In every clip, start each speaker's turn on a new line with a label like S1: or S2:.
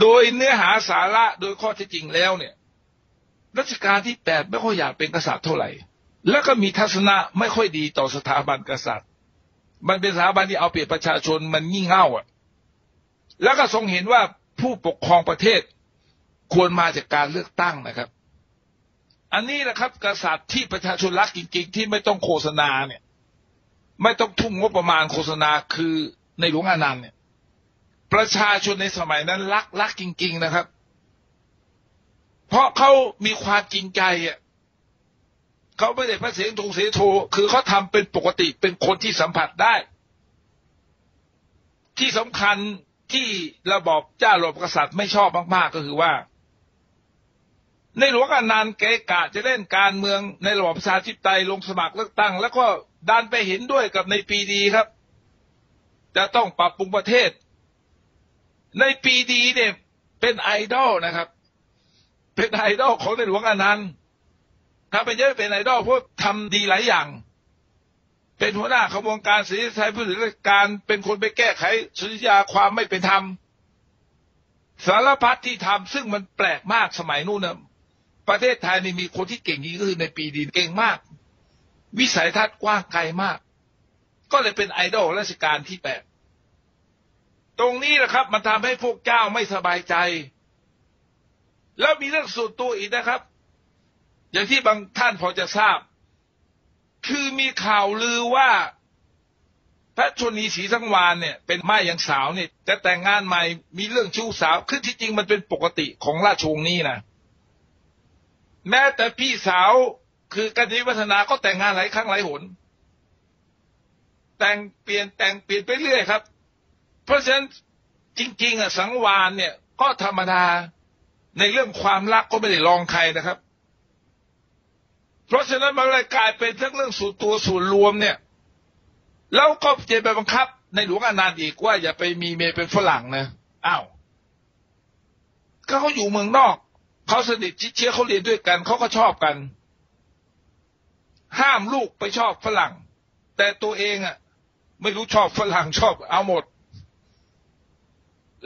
S1: โดยเนื้อหาสาระโดยข้อเท็จจริงแล้วเนี่ยรัชกาลที่แปดไม่ค่อยอยากเป็นกษัตริย์เท่าไหร่ แล้วก็มีทัศนะไม่ค่อยดีต่อสถาบันกษัตริย์ มันเป็นสถาบันที่เอาเปรียบประชาชนมันงี่เง่าอะ แล้วก็ทรงเห็นว่าผู้ปกครองประเทศควรมาจากการเลือกตั้งนะครับ อันนี้แหละครับ กษัตริย์ที่ประชาชนรักจริง ๆ ที่ไม่ต้องโฆษณาเนี่ย ไม่ต้องทุ่มงบประมาณโฆษณาคือในหลวงอานันต์เนี่ย ประชาชนในสมัยนั้น รักรักจริง ๆ นะครับ เพราะเขามีความจริงใจอะเขาไม่ได้พระเสียงทงเสียโท คือเขาทำเป็นปกติเป็นคนที่สัมผัสได้ ที่สำคัญที่ระบอบเจ้าระบอบกษัตริย์ไม่ชอบมาก ๆ ก็คือว่า ในหลวงอนันต์แกกะจะเล่นการเมืองในระบอบประชาธิปไตยลงสมัครเลือกตั้ง แล้วก็ดันไปเห็นด้วยกับในปีดีครับ จะต้องปรับปรุงประเทศ ในปีดีเนี่ย เป็นไอดอลนะครับ เป็นไอดอลของในหลวงอนันต์ถ้าเป็นเยอะเป็นไอดอลเพราะทำดีหลายอย่าง เป็นหัวหน้าขบวนการศีลไทยผู้ถือการเป็นคนไปแก้ไขสุริยาความไม่เป็นธรรมสารพัดที่ทำซึ่งมันแปลกมากสมัยนู้นนะประเทศไทยนี่มีคนที่เก่งนี้ก็คือในปีดีเก่งมาก วิสัยทัศน์กว้างไกลมาก ก็เลยเป็นไอดอลราชการที่แปด ตรงนี้แหละครับ มันทำให้พวกเจ้าไม่สบายใจ แล้วมีเรื่องส่วนตัวอีกนะครับ อย่างที่บางท่านพอจะทราบ คือมีข่าวลือว่าพระชนีศรีสังวานเนี่ย เป็นไม้ยังสาวเนี่ยจะแต่งงานใหม่มีเรื่องชู้สาวคือที่จริงมันเป็นปกติของราชวงศ์นี้นะแม้แต่พี่สาวคือกันนิวัฒนาก็แต่งงานหลายครั้งหลายหน แต่งเปลี่ยนแต่งเปลี่ยนไปเรื่อยครับ เพราะฉะนั้นจริง ๆอะสังวานเนี่ย ก็ธรรมดาในเรื่องความรักก็ไม่ได้ลองใครนะครับ เพราะฉะนั้นมันเลยกลายเป็นทั้งเรื่องส่วนตัวส่วนรวมเนี่ยแล้วก็เจไปบังคับ ในหลวงอนันต์อีกว่าอย่าไปมีเมียเป็นฝรั่งนะอ้าวก็เขาอยู่เมืองนอกเขาสนิทชิดเชื้อเขาเรียนด้วยกันเขาก็ชอบกัน ห้ามลูกไปชอบฝรั่ง แต่ตัวเองอะ ไม่รู้ชอบฝรั่งชอบเอาหมด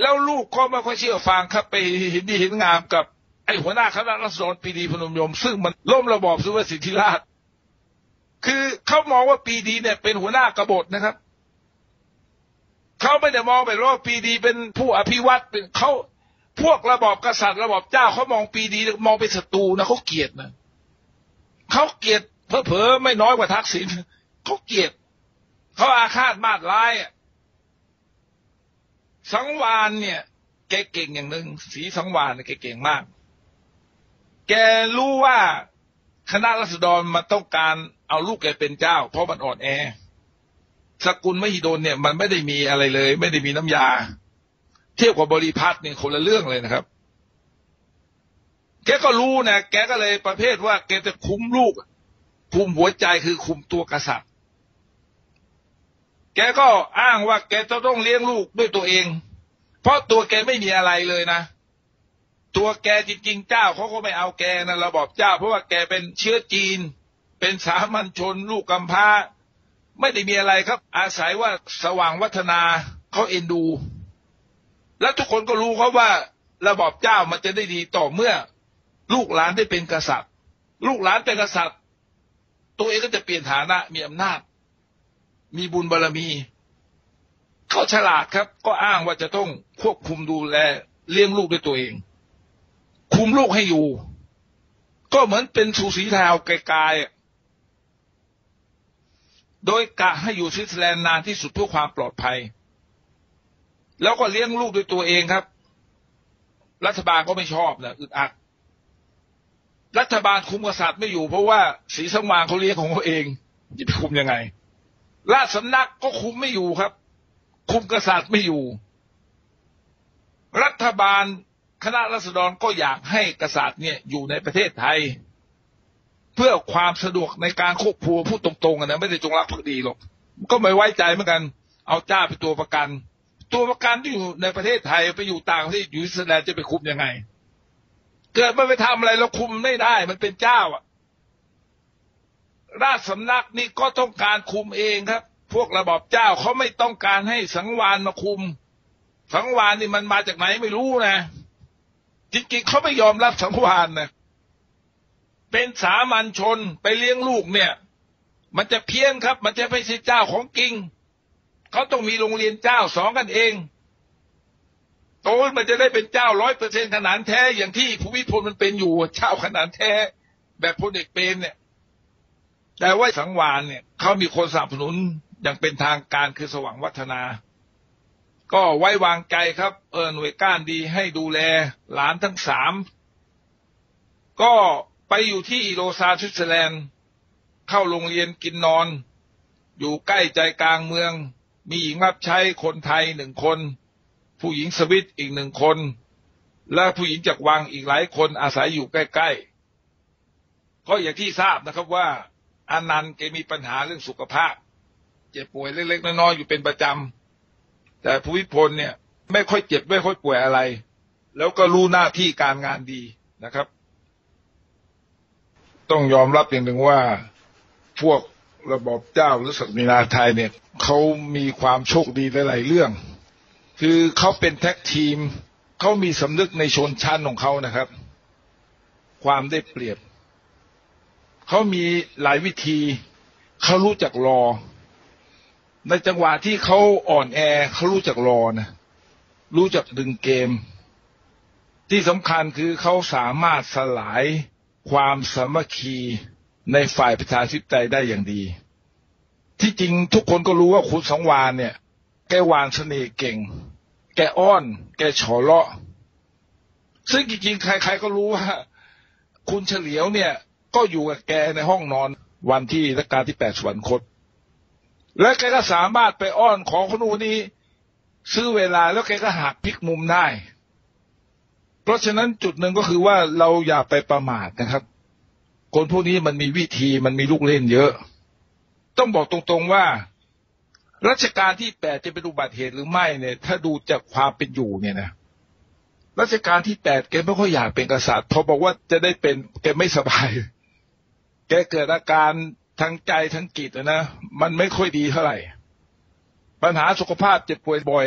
S1: แล้วลูกก็ไม่ค่อยเชื่อฟังครับ ไปเห็นดีเห็นงามกับ ไอ้หัวหน้าคณะรัศดรปีดีพนมยมซึ่งมันล่มระบอบสุวสิทธิราชคือเขามองว่าปีดีเนี่ยเป็นหัวหน้ากบฏนะครับเขาไม่ได้มองไปว่าปีดีเป็นผู้อภิวัตเป็นเขาพวกระบอบกษัตริย์ระบอบเจ้าเขามองปีดีมองเป็นศัตรูนะเขาเกลียดนะเขาเกลียดเพอๆไม่น้อยกว่าทักษิณเขาเกลียดเขาอาฆาตมาดร้าย สังวานเนี่ยแกเก่งอย่างหนึ่งสีสังวานแกเก่งมาก แกรู้ว่าคณะรัษฎรมันต้องการเอาลูกแกเป็นเจ้า เพราะมันอ่อนแอ สกุลมหิดลเนี่ย มันไม่ได้มีอะไรเลย ไม่ได้มีน้ำยา เทียบกับบริพัตรเนี่ยคนละเรื่องเลยนะครับ แกก็รู้นะแกก็เลยประเภทว่าแกจะคุมลูกคุมหัวใจคือคุมตัวกษัตริย์ แกก็อ้างว่าแกจะต้องเลี้ยงลูกด้วยตัวเอง เพราะตัวแกไม่มีอะไรเลยนะ ตัวแกจริงๆเจ้าเขาก็ไม่เอาแกนะระบอบเจ้า เพราะว่าแกเป็นเชื้อจีน เป็นสามัญชนลูกกำพร้า ไม่ได้มีอะไรครับ อาศัยว่าสว่างวัฒนาเขาเอ็นดู และทุกคนก็รู้ครับว่า ระบอบเจ้ามันจะได้ดีต่อเมื่อ ลูกหลานได้เป็นกษัตริย์ ลูกหลานเป็นกษัตริย์ ตัวเองก็จะเปลี่ยนฐานะมีอำนาจ มีบุญบารรมี เขาฉลาดครับ ก็อ้างว่าจะต้องควบคุมดูแลเลี้ยงลูกด้วยตัวเอง คุมลูกให้อยู่ ก็เหมือนเป็นสูสีทาไกลๆโดยกะให้อยู่สวิตเซอร์แลนด์นานที่สุดเพื่อความปลอดภัย แล้วก็เลี้ยงลูกด้วยตัวเองครับ รัฐบาลก็ไม่ชอบนะอึดอัดรัฐบาลคุมกษัตริย์ไม่อยู่เพราะว่าสีสว่างเขาเลี้ยงของเขาเองจะไปคุมยังไง ราชสำนักก็คุมไม่อยู่ครับ คุมกษัตริย์ไม่อยู่ รัฐบาลคณะรัษฎรก็อยากให้กษัตริย์เนี่ยอยู่ในประเทศไทย เพื่อความสะดวกในการควบคุมพูดตรงๆนะไม่ได้จงรักภักดีหรอกก็ไม่ไว้ใจเหมือนกัน เอาเจ้าเป็นตัวประกัน ตัวประกันที่อยู่ในประเทศไทยไปอยู่ต่างประเทศอยู่สแลนด์จะไปคุมยังไง เกิดมันไปทำอะไรเราคุมไม่ได้ มันเป็นเจ้าอะ ราชสำนักนี่ก็ต้องการคุมเองครับ พวกระบอบเจ้าเขาไม่ต้องการให้สังวานมาคุม สังวานนี่มันมาจากไหนไม่รู้นะ จริงๆเขาไม่ยอมรับสังวานนะเป็นสามัญชนไปเลี้ยงลูกเนี่ย มันจะเพี้ยนครับ มันจะไม่ใช่เจ้าของจริงเขาต้องมีโรงเรียนเจ้าสองกันเองโตมันจะได้เป็นเจ้าร้อยเปอร์เซ็นขนาดแท้อย่างที่ภูมิพลมันเป็นอยู่เจ้าขนาดแท้ แบบพลเอกเป็นเนี่ย แต่ว่าสังวานเนี่ยเขามีคนสนับสนุนอย่างเป็นทางการคือสว่างวัฒนา ก็ไว้วางใจครับ เออหน่วยก้านดีให้ดูแลหลานทั้งสามก็ไปอยู่ที่โลซาสวิตเซอร์แลนด์ เข้าโรงเรียนกินนอน อยู่ใกล้ใจกลางเมือง มีหญิงรับใช้คนไทยหนึ่งคน ผู้หญิงสวิตอีกหนึ่งคน และผู้หญิงจากวังอีกหลายคนอาศัยอยู่ใกล้ ๆ ก็อย่างที่ทราบนะครับว่า อนันต์แกมีปัญหาเรื่องสุขภาพ เจ็บป่วยเล็กๆน้อยๆอยู่เป็นประจำแต่ภูมิพลเนี่ย ไม่ค่อยเจ็บไม่ค่อยป่วยอะไร แล้วก็รู้หน้าที่การงานดีนะครับ ต้องยอมรับอย่างหนึ่งว่าพวกระบบเจ้าหรือศักดินาไทยเนี่ยเขามีความโชคดีหลายๆเรื่อง คือเขาเป็นแท็กทีมเขามีสำนึกในชนชั้นของเขานะครับ ความได้เปรียบ เขามีหลายวิธีเขารู้จักรอ ในจังหวะที่เขาอ่อนแอเขารู้จักรอนะรู้จักดึงเกม ที่สำคัญคือเขาสามารถสลายความสามัคคีในฝ่ายประชาธิปไตยได้อย่างดี ที่จริงทุกคนก็รู้ว่าคุณสังวานเนี่ย แกวางเสน่ห์เก่ง แกอ้อน แกฉอเลาะซึ่งจริงๆใครๆก็รู้ว่า คุณเฉลียวเนี่ย ก็อยู่กับแกในห้องนอนวันที่รัชกาลที่แปดสวรรคต และแกก็สามารถไปอ้อนขอคนนู้นนี้ ซื้อเวลาแล้วแกก็หักพลิกมุมได้ เพราะฉะนั้นจุดหนึ่งก็คือว่าเราอย่าไปประมาทนะครับ คนพวกนี้มันมีวิธีมันมีลูกเล่นเยอะ ต้องบอกตรงๆว่ารัชกาลที่แปดจะเป็นอุบัติเหตุหรือไม่เนี่ย ถ้าดูจากความเป็นอยู่เนี่ยนะรัชกาลที่แปดแกไม่ค่อยอยากเป็นกษัตริย์พอบอกว่าจะได้เป็นแกไม่สบาย แกเกิดอาการทั้งใจทั้งจิตนะมันไม่ค่อยดีเท่าไหร่ ปัญหาสุขภาพเจ็บป่วยบ่อย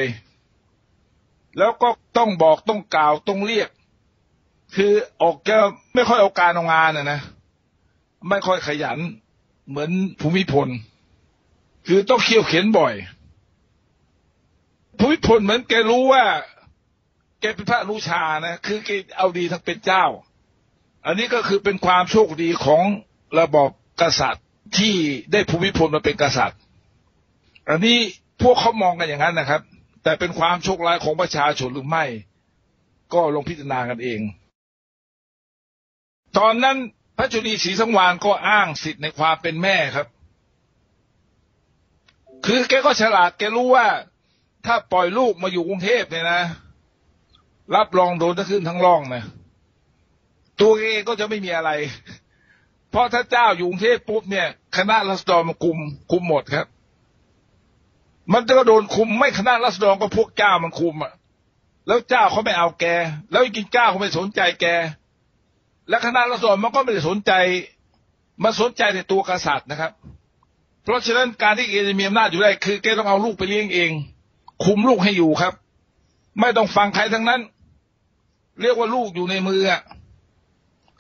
S1: แล้วก็ต้องบอกต้องกล่าวต้องเรียก คือออกแกไม่ค่อยเอาการเอางานนะนะไม่ค่อยขยันเหมือนภูมิพล คือต้องเคี่ยวเข็นบ่อย ภูมิพลเหมือนแกรู้ว่า แกเป็นพระนุชานะคือแกเอาดีทั้งเป็นเจ้า อันนี้ก็คือเป็นความโชคดีของ ระบอบกษัตริย์ที่ได้ภูมิพลมาเป็นกษัตริย์ อันนี้พวกเขามองกันอย่างนั้นนะครับ แต่เป็นความโชคร้ายของประชาชนหรือไม่ ก็ลงพิจารณากันเอง ตอนนั้นพระจุลีศรีสังวานก็อ้างสิทธิ์ในความเป็นแม่ครับ คือแกก็ฉลาดแกรู้ว่า ถ้าปล่อยลูกมาอยู่กรุงเทพเนี่ยนะ รับรองโดนทั้งขึ้นทั้งร่องนะตัวเองก็จะไม่มีอะไร เพราะถ้าเจ้าอยู่กรุงเทพปุ๊บเนี่ย คณะรัศดรมาคุมคุมหมดครับ มันจะโดนคุมไม่คณะรัศดรก็พวกเจ้ามันคุมอะแล้วเจ้าเขาไม่เอาแก แล้วกินเจ้าเขาไม่สนใจแก และคณะรัศดรมันก็ไม่ได้สนใจมาสนใจในตัวกษัตริย์นะครับ เพราะฉะนั้นการที่แกจะมีอำนาจอยู่ได้คือแกต้องเอาลูกไปเลี้ยงเอง คุมลูกให้อยู่ครับ ไม่ต้องฟังใครทั้งนั้น เรียกว่าลูกอยู่ในมือ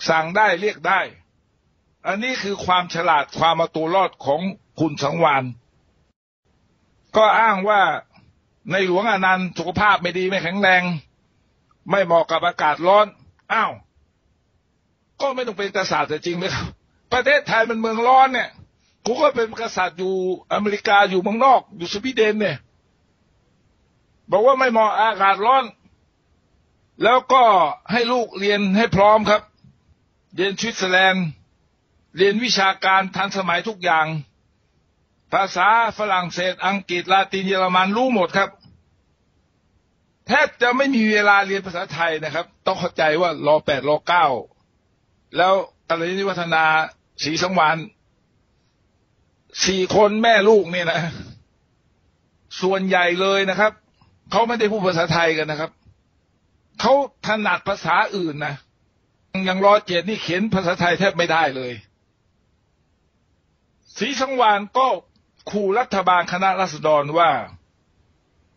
S1: สั่งได้เรียกได้ อันนี้คือความฉลาดความมาตัวรอดของคุณสังวานก็อ้างว่าในหลวงอนันต์สุขภาพไม่ดีไม่แข็งแรง ไม่เหมาะกับอากาศร้อน อ้าว ก็ไม่ต้องเป็นกษัตริย์แต่จริงไหมครับ ประเทศไทยมันเมืองร้อนเนี่ยกูก็เป็นกษัตริย์อยู่อเมริกาอยู่เมืองนอก อยู่สวีเดนเนี่ย บอกว่าไม่เหมาะอากาศร้อน แล้วก็ให้ลูกเรียนให้พร้อมครับ เรียนสวิตเซอร์แลนด์ เรียนวิชาการทันสมัยทุกอย่าง ภาษาฝรั่งเศส อังกฤษ ลาติน เยอรมันรู้หมดครับ แทบจะไม่มีเวลาเรียนภาษาไทยนะครับ ต้องเข้าใจว่ารอแปดรอเก้าแล้วกาลนิวัฒนาสีสังวานสี่คนแม่ลูกเนี่ยนะ ส่วนใหญ่เลยนะครับเขาไม่ได้พูดภาษาไทยกันนะครับเขาถนัดภาษาอื่นนะยังรอเจ็ดนี่เขียนภาษาไทยแทบไม่ได้เลย สีสังวานก็ขู่รัฐบาลคณะรัษฎรว่า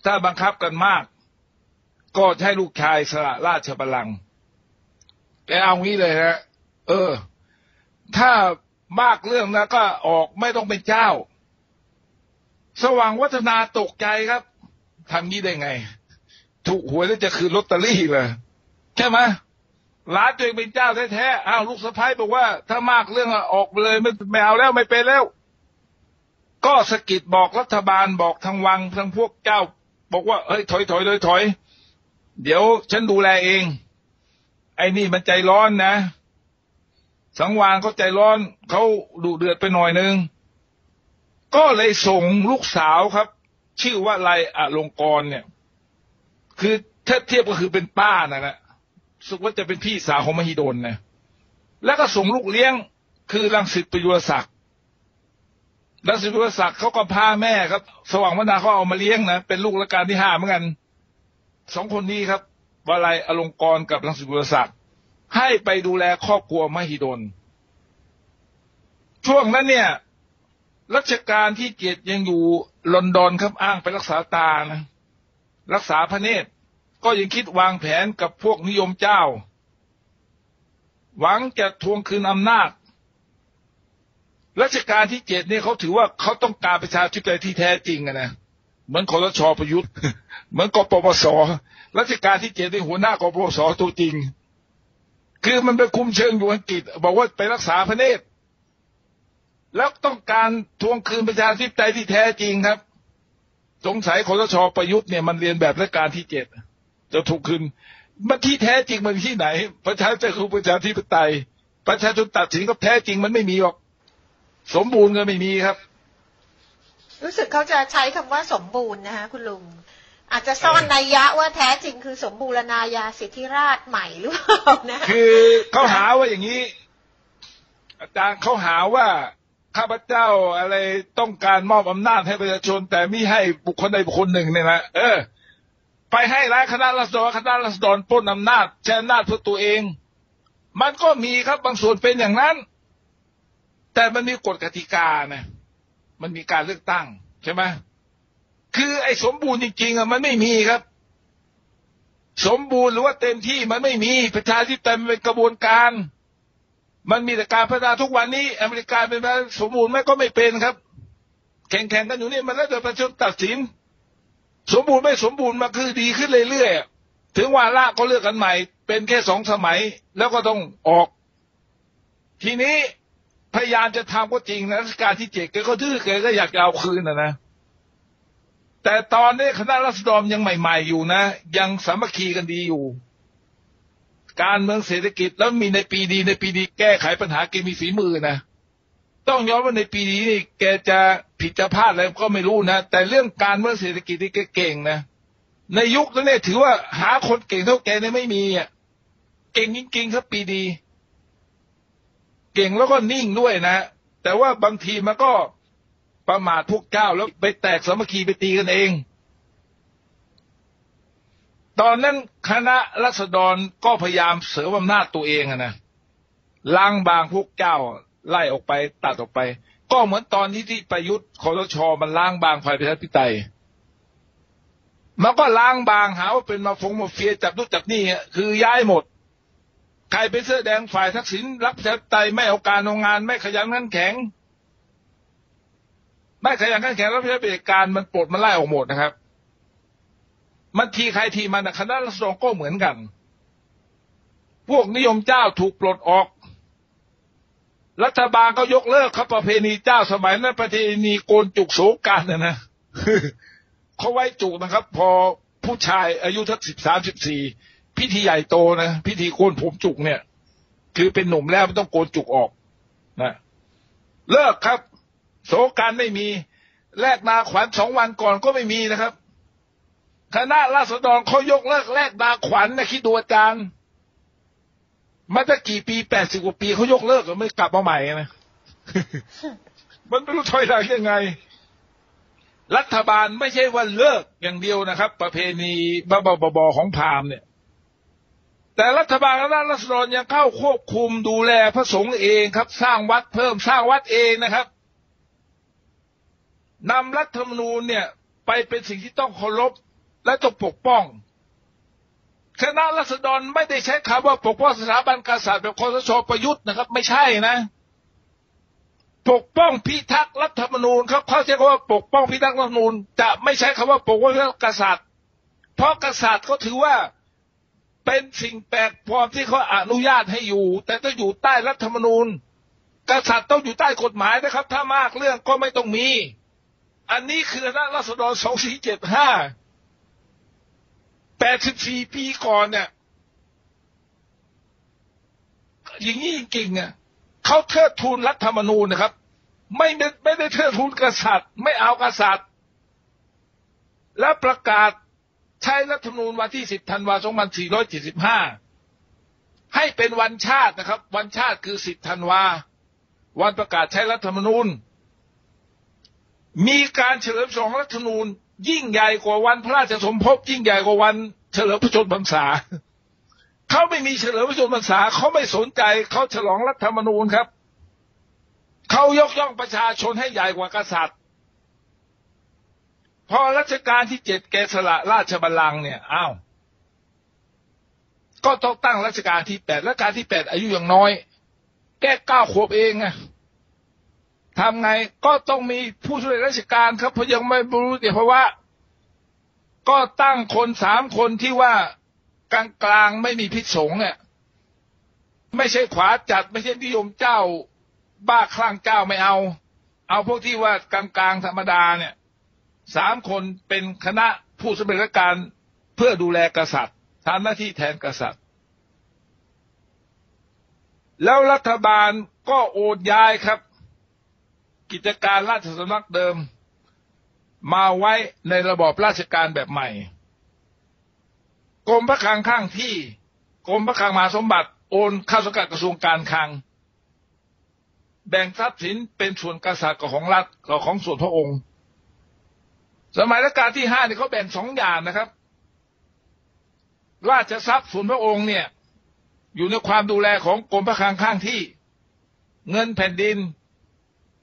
S1: ถ้าบังคับกันมาก ก็ให้ลูกชายสละราชบัลลังก์แกเอางี้เลยนะเออ ถ้ามากเรื่องนะก็ออกไม่ต้องเป็นเจ้า สว่างวัฒนาตกใจครับทำงี้ได้ไง ถูกหวยแล้วจะคืนลอตเตอรี่เลยใช่ไหม ร้านตัวเองเป็นเจ้าแท้ๆอ้าวลูกสะพ้ายบอกว่า ถ้ามากเรื่องออกไปเลยไม่ไม่เอาแล้วไม่เป็นแล้ว ก็สะกิดบอกรัฐบาลบอกทางวังทางพวกเจ้า บอกว่าเฮ้ยถอยถอยถอยถอยเดี๋ยวฉันดูแลเอง ไอ้นี่มันใจร้อนนะ สังวานเขาใจร้อนเขาดุเดือดไปหน่อยนึง ก็เลยส่งลูกสาวครับ ชื่อว่าไรอลงกรเนี่ย คือถ้าเทียบก็คือเป็นป้านะนะ สุกว่าจะเป็นพี่สาวของมหิดลนะแล้วก็ส่งลูกเลี้ยงคือรังสิตประยุรศักดิ์รังสิตประยุรศักดิ์เขาก็พาแม่ครับ สว่างวนาเขาเอามาเลี้ยงนะเป็นลูกรัชการที่ห้าเหมือนกันสองคนนี้ครับวลัยอลงกรกับรังสิตประยุรศักดิ์ให้ไปดูแลครอบครัวมหิดล ช่วงนั้นเนี่ยรัชกาลที่เจ็ดยังอยู่ลอนดอนครับอ้างไปรักษาตานะรักษาพระเนตร ก็ยังคิดวางแผนกับพวกนิยมเจ้า หวังจะทวงคืนอำนาจรัชกาลที่เจ็ดเนี่ยเขาถือว่าเขาต้องการประชาธิปไตยที่แท้จริงอะนะ เหมือนคอรชอประยุทธ์ เหมือนกปปสรัชกาลที่เจ็ดในหัวหน้ากปปสตัวจริง คือมันไปคุมเชิงอยู่อังกฤษ บอกว่าไปรักษาพระเนตร แล้วต้องการทวงคืนประชาธิปไตยที่แท้จริงครับ สงสัยคอรชอประยุทธ์เนี่ยมันเรียนแบบรัชกาลที่เจ็ด จะถูกคืนมันที่แท้จริงมันที่ไหน ประชาธิปไตยคือประชาธิปไตย ประชาชนตัดสินก็แท้จริงมันไม่มีหรอก สมบูรณ์ก็ไม่มีครับ
S2: รู้สึกเขาจะใช้คำว่าสมบูรณ์นะคะคุณลุงอาจจะซ่อนนัยยะว่าแท้จริงคือสมบูรณาญาสิทธิราชใหม่หรือเปล่านะ
S1: คือเขาหาว่าอย่างนี้ อาจารย์เขาหาว่าข้าพเจ้าอะไรต้องการมอบอำนาจให้ประชาชน แต่ไม่ให้บุคคลใดบุคคลหนึ่งเนี่ยนะเออ ไปให้ร้ายคณะรัษฎรคณะรัษฎรปล้นอำนาจใช้อำนาจเพื่อตัวเอง มันก็มีครับบางส่วนเป็นอย่างนั้น แต่มันมีกฎกติกานะมันมีการเลือกตั้งใช่ไหมคือไอ้สมบูรณ์จริงๆอะมันไม่มีครับ สมบูรณ์หรือว่าเต็มที่มันไม่มีประชาธิปไตยมันเป็นกระบวนการ มันมีแต่การพัฒนาทุกวันนี้ อเมริกาเป็นแบบสมบูรณ์ไหมก็ไม่เป็นครับ แข่งๆกันอยู่นี่มันแล้วแต่ประชาชนตัดสิน สมบูรณ์ไม่สมบูรณ์มาคือดีขึ้นเรื่อยๆถึงวาระก็เลือกกันใหม่ เป็นแค่สองสมัยแล้วก็ต้องออก ทีนี้พยายามจะทำก็จริงนะรัชกาลที่เจ็ดแกก็ดื้อแกก็อยากจะเอาคืนนะนะแต่ตอนนี้คณะรัษฎรยังใหม่ ๆอยู่นะ ยังสามัคคีกันดีอยู่ การเมืองเศรษฐกิจแล้วมีในปีดีในปีดีแก้ไขปัญหาแกมีฝีมือนะ ต้องย้อมว่าในปีนี้นี่แกจะผิดจะพลาดอะไรก็ไม่รู้นะ แต่เรื่องการเมืองเศรษฐกิจนี่แกเก่งนะ ในยุคนั้นเนี่ยถือว่าหาคนเก่งเท่าแกเนี่ยไม่มีอะ เก่งจริงๆครับปีดี เก่งแล้วก็นิ่งด้วยนะ แต่ว่าบางทีมันก็ประมาทพวกเจ้าแล้วไปแตกสามัคคีไปตีกันเอง ตอนนั้นคณะรัษฎรก็พยายามเสริมอำนาจตัวเองนะล้างบางพวกเจ้า ไล่ออกไปตัดออกไป ก็เหมือนตอนที่ที่ประยุทธ์คอรชมันล้างบางฝ่ายประชาธิปไตยมันก็ล้างบางหาว่าเป็นมาฟงมาเฟียจับนู่นจับนี่คือย้ายหมด ใครเป็นเสื้อแดงฝ่ายทักษิณรับประชาธิปไตยไม่เอาการเอางาน ไม่ขยันขันแข็ง ไม่ขยันขันแข็งรับประชาธิปไตยการมันปลดมันไล่ออกหมดนะครับ มันทีใครทีมันคณะรัษฎรก็เหมือนกัน พวกนิยมเจ้าถูกปลดออก รัฐบาลก็ยกเลิกครับประเพณีเจ้าสมัยนั้นประเพณีโกนจุกโสกันนะนะเขาไว้จุกนะครับ พอผู้ชายอายุทักสิบสามสิบสี่พิธีใหญ่โตนะพิธีโกนผมจุกเนี่ย คือเป็นหนุ่มแล้วมันต้องโกนจุกออกนะเลิกครับโสการไม่มี แลกนาขวัญสองวันก่อนก็ไม่มีนะครับคณะราษฎรเขายกเลิกแลกนาขวัญนะคิดดูอาจารย์ มาตั้งกี่ปีแปดสิบกว่าปีเขายกเลิกก็ไม่กลับมาใหม่นะมันไม่รู้ถอยหลังยังไง รัฐบาลไม่ใช่ว่าเลิกอย่างเดียวนะครับ ประเพณีบ้าๆบอๆของพราหมณ์เนี่ย แต่รัฐบาลคณะรัษฎรยังเข้าควบคุมดูแลพระสงฆ์เองครับ สร้างวัดเพิ่มสร้างวัดเองนะครับนำรัฐธรรมนูญเนี่ย ไปเป็นสิ่งที่ต้องเคารพและต้องปกป้อง คณะรัษฎรไม่ได้ใช้คำว่าปกป้องสถาบันกษัตริย์แบบคอสชประยุทธ์นะครับ ไม่ใช่นะ ปกป้องพิทักษ์รัฐธรรมนูญเขาเขาใช้คำว่าปกป้องพิทักษ์รัฐธรรมนูญ จะไม่ใช้คำว่าปกป้องกษัตริย์ เพราะกษัตริย์เขาถือว่าเป็นสิ่งแปลกปลอมที่เขาอนุญาตให้อยู่ แต่ต้องอยู่ใต้รัฐธรรมนูญ กษัตริย์ต้องอยู่ใต้กฎหมายนะครับ ถ้ามากเรื่องก็ไม่ต้องมี อันนี้คือคณะรัษฎรสองสี่เจ็ดห้า แปดสิบสี่ปีก่อนเนี่ยอย่างนี้จริงๆอะเขาเทิดทูนรัฐธรรมนูญนะครับ ไม่ได้ไม่ได้เทิดทูนกษัตริย์ ไม่เอากษัตริย์ และประกาศใช้รัฐธรรมนูญวันที่สิบธันวาสองพันสี่ร้อยเจ็ดสิบห้าให้เป็นวันชาตินะครับ วันชาติคือสิบธันวาวันประกาศใช้รัฐธรรมนูญ มีการเฉลิมฉลองรัฐธรรมนูญ ยิ่งใหญ่กว่าวันพระราชสมภพยิ่งใหญ่กว่าวันเฉลิมพระชนมพรรษาเขาไม่มีเฉลิมพระชนมพรรษาเขาไม่สนใจเขาฉลองรัฐธรรมนูญครับเขายกย่องประชาชนให้ใหญ่กว่ากษัตริย์ พอรัชกาลที่เจ็ดแกสละราชบัลลังก์เนี่ยอ้าวก็ต้องตั้งรัชกาลที่แปดรัชกาลที่แปดอายุย่างน้อย แก้เก้าขวบเองอะ ทำไงก็ต้องมีผู้ช่วยราชการครับ เพราะยังไม่รู้เดี๋ยวเพราะว่า ก็ตั้งคนสามคนที่ว่ากลางกลางไม่มีพิษสงเนี่ยไม่ใช่ขวาจัดไม่ใช่นิยมเจ้า บ้าคลั่งเจ้าไม่เอา เอาพวกที่ว่ากลางกลางธรรมดาเนี่ยสามคนเป็นคณะผู้สำเร็จราชการเพื่อดูแลกษัตริย์ทำหน้าที่แทนกษัตริย์ แล้วรัฐบาลก็โอนย้ายครับ กิจการราชสำนักเดิม มาไว้ในระบอบราชการแบบใหม่ กรมพระคลังข้างที่ กรมพระคลังมหาสมบัติโอนเข้าสังกัดกระทรวงการคลัง แบ่งทรัพย์สินเป็นส่วนกษัตริย์กับของรัฐกับของส่วนพระองค์ สมัยรัชกาลที่ห้าเนี่ยเขาแบ่งสองอย่างนะครับ ราชทรัพย์ส่วนพระองค์เนี่ย อยู่ในความดูแลของกรมพระคลังข้างที่ เงินแผ่นดิน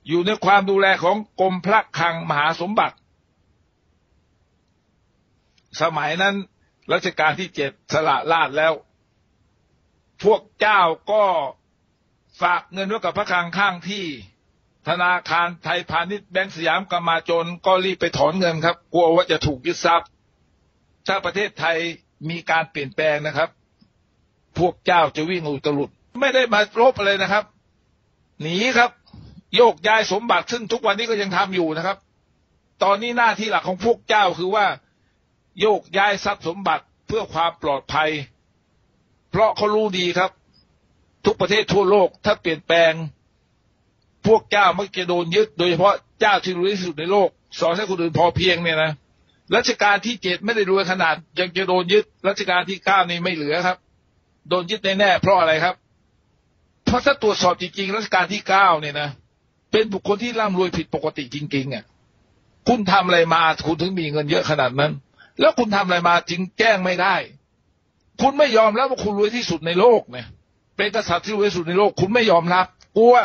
S1: อยู่ในความดูแลของกรมพระคลังมหาสมบัติ สมัยนั้นรัชกาลที่เจ็ดสละราชแล้ว พวกเจ้าก็ฝากเงินไว้กับพระคลังข้างที่ ธนาคารไทยพาณิชย์แบงก์สยามกมาจนก็รีบไปถอนเงินครับ กลัวว่าจะถูกยึดทรัพย์ ถ้าประเทศไทยมีการเปลี่ยนแปลงนะครับ พวกเจ้าจะวิ่งอุตลุด ไม่ได้มารบอะไรนะครับ หนีครับ โยกย้ายสมบัติซึ่งทุกวันนี้ก็ยังทำอยู่นะครับ ตอนนี้หน้าที่หลักของพวกเจ้าคือว่า โยกย้ายทรัพย์สมบัติเพื่อความปลอดภัย เพราะเขารู้ดีครับ ทุกประเทศทั่วโลกถ้าเปลี่ยนแปลง พวกเจ้ามักจะโดนยึด โดยเฉพาะเจ้าที่รวยที่สุดในโลก สอนให้คนอื่นพอเพียงเนี่ยนะรัชกาลที่เจ็ดไม่ได้รวยขนาด ยังจะโดนยึดรัชกาลที่เก้านี่ไม่เหลือครับ โดนยึดแน่ๆเพราะอะไรครับ เพราะถ้าตรวจสอบจริงๆรัชกาลที่เก้าเนี่ยนะเเป็นบุคคลที่ร่ำรวยผิดปกติจริงๆอะคุณทำอะไรมาคุณถึงมีเงินเยอะขนาดนั้น แล้วคุณทำอะไรมาจึงแจ้งไม่ได้ คุณไม่ยอมรับว่าคุณรวยที่สุดในโลกเนี่ย เป็นกษัตริย์ที่รวยที่สุดในโลก คุณไม่ยอมรับกลัว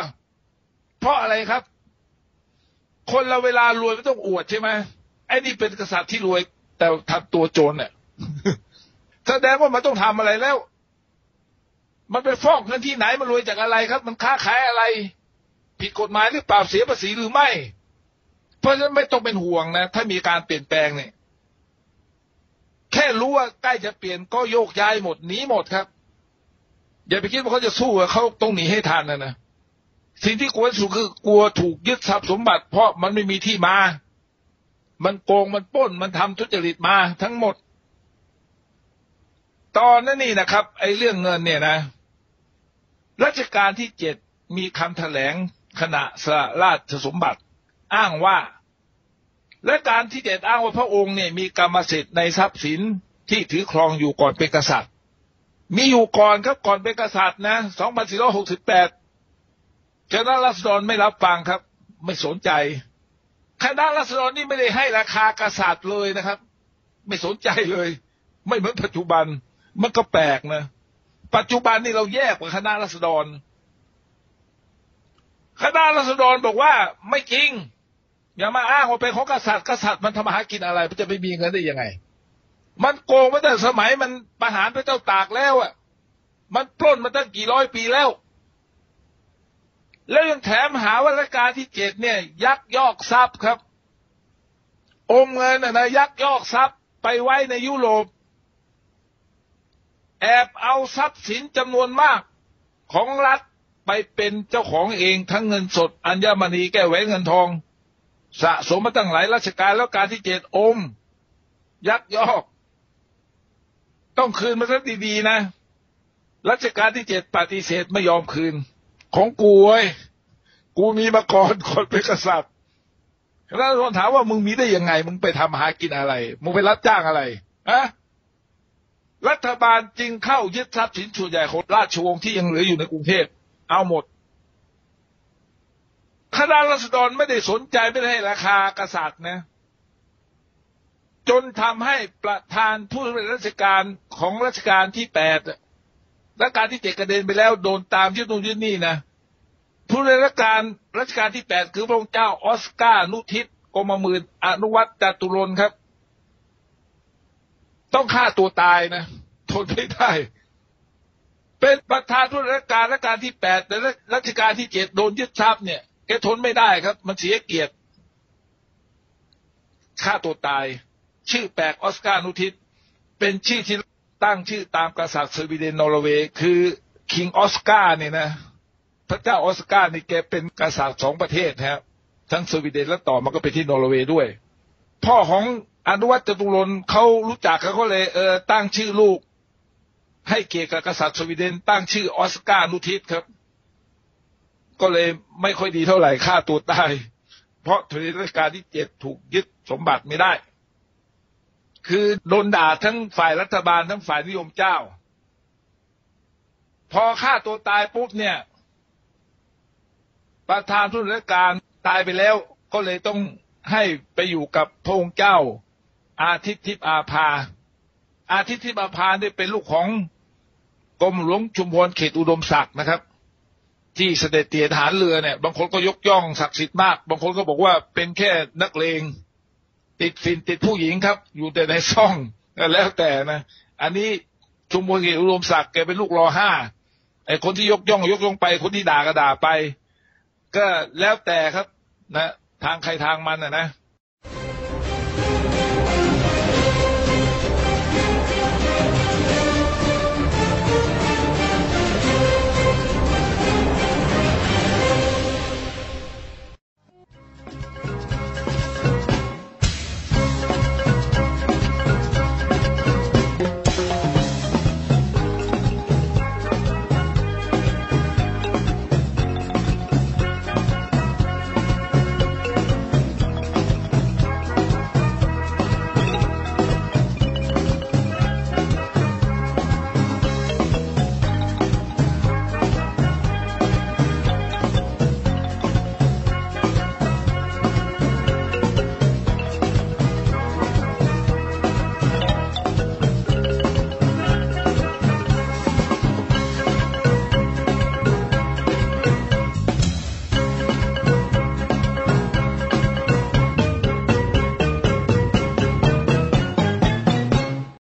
S1: เพราะอะไรครับ คนเราเวลารวยไม่ต้องอวดใช่ไหมไอ้นี่เป็นกษัตริย์ที่รวย แต่ทำตัวโจรเนี่ยแสดงว่ามันต้องทำอะไรแล้ว มันไปฟอกเงินที่ไหนมันรวยจากอะไรครับ มันค้าขายอะไร ผิดกฎหมายหรือเปล่าเสียภาษีหรือไม่ เพราะฉะนั้นไม่ต้องเป็นห่วงนะ ถ้ามีการเปลี่ยนแปลงเนี่ยแค่รู้ว่าใกล้จะเปลี่ยนก็โยกย้ายหมดหนีหมดครับ อย่าไปคิดว่าเขาจะสู้เขาต้องหนีให้ทันนะนะสิ่งที่กลัวสุดคือกลัวถูกยึดทรัพย์สมบัติ เพราะมันไม่มีที่มา มันโกงมันป้นมันทำทุจริตมาทั้งหมด ตอนนั้นนี่นะครับ ไอ้เรื่องเงินเนี่ยนะรัชกาลที่เจ็ดมีคำแถลง ขณะสละราชสมบัติอ้างว่า และการที่เจ็ดอ้างว่าพระองค์เนี่ยมีกรรมสิทธิ์ในทรัพย์สินที่ถือครองอยู่ก่อนเป็นกษัตริย์ มีอยู่ก่อนครับก่อนเป็นกษัตริย์นะ2468คณะรัษฎรไม่รับฟังครับ ไม่สนใจคณะรัษฎรนี่ไม่ได้ให้ราคากษัตริย์เลยนะครับ ไม่สนใจเลย ไม่เหมือนปัจจุบันมันก็แปลกนะปัจจุบันนี่เราแยกกว่าคณะรัษฎร คณะรัษฎรบอกว่าไม่จริง อย่ามาอ้างว่าเป็นของกษัตริย์กษัตริย์มันทำมาหากินอะไร มันจะไปมีเงินได้ยังไง มันโกงมาตั้งสมัยมันประหารพระเจ้าตากแล้วอะ มันปล้นมาตั้งกี่ร้อยปีแล้ว แล้วยังแถมหาว่ารัชกาลที่เจ็ดเนี่ย ยักยอกทรัพย์ครับ อมเงินนะนะยักยอกทรัพย์ไปไว้ในยุโรปแอบเอาทรัพย์สินจำนวนมากของรัฐ ไปเป็นเจ้าของเองทั้งเงินสด อัญมณีแก้แหวนเงินทอง สะสมมาตั้งหลายรัชกาลแล้วการที่เจ็ดอม ยักยอก ต้องคืนมาซะดีๆนะรัชกาลที่เจ็ดปฏิเสธไม่ยอมคืน ของกูเว้ยกูมีมาก่อนคนเป็นกษัตริย์แล้วคนถามว่ามึงมีได้ยังไง มึงไปทำหากินอะไร มึงไปรับจ้างอะไรฮะรัฐบาลจึงเข้ายึดทรัพย์สินส่วนใหญ่ของราชวงศ์ที่ยังเหลืออยู่ในกรุงเทพ เอาหมด คณะรัษฎรไม่ได้สนใจไม่ได้ให้ราคากษัตริย์นะ จนทำให้ประธานผู้บริราชการของรัชกาลที่แปดรัชกาลที่เจ็ดกระเด็นไปแล้วโดนตามยึดนู่นยึดนี่นะผู้บริราชการรัชกาลที่แปดคือพระองค์เจ้าออสการ์นุทิศกรมมื่นอนุวัตจตุรนครับ ต้องฆ่าตัวตายนะ ทนไม่ได้ เป็นประธานผู้ราชการรัชกาลที่แปดแต่รัชกาลที่เจ็ดโดนยึดทรัพย์เนี่ยแกทนไม่ได้ครับ มันเสียเกียรติฆ่าตัวตาย ชื่อแปลกออสการ์นุทิศเป็นชื่อที่ตั้งชื่อตามกษัตริย์สวีเดนนอร์เวย์คือคิงออสการ์เนี่ยนะ พระเจ้าออสการ์นี่แกเป็นกษัตริย์สองประเทศครับทั้งสวีเดนและต่อมาก็ไปที่นอร์เวย์ด้วย พ่อของอนุวัตจตุรนเขารู้จักเขาก็เลยเออตั้งชื่อลูก ให้เกียรติกับกษัตริย์สวีเดนตั้งชื่อออสการ์นุทิศครับ ก็เลยไม่ค่อยดีเท่าไหร่ฆ่าตัวตาย เพราะทรัชกาลที่เจ็ดถูกยึดสมบัติไม่ได้ คือโดนด่าทั้งฝ่ายรัฐบาลทั้งฝ่ายนิยมเจ้า พอฆ่าตัวตายปุ๊บเนี่ย ประธานทุนราชการตายไปแล้ว ก็เลยต้องให้ไปอยู่กับพระองค์เจ้า อาทิตย์ทิพย์อาภาอาทิตย์ทิพย์อาภาได้เป็นลูกของ กรมหลวงชุมพรเขตอุดมศักดิ์นะครับ ที่เสด็จเตียทหารเรือเนี่ย บางคนก็ยกย่องศักดิ์สิทธิ์มาก บางคนก็บอกว่าเป็นแค่นักเลงติดฟินติดผู้หญิงครับ อยู่แต่ในซ่องแล้วแต่นะ อันนี้ชุมพลเขตอุดมศักดิ์แกเป็นลูกรอห้าไอ้คนที่ยกย่องยกย่องไป คนที่ด่าก็ด่าไป ก็แล้วแต่ครับ นะ ทางใครทางมันนะนะ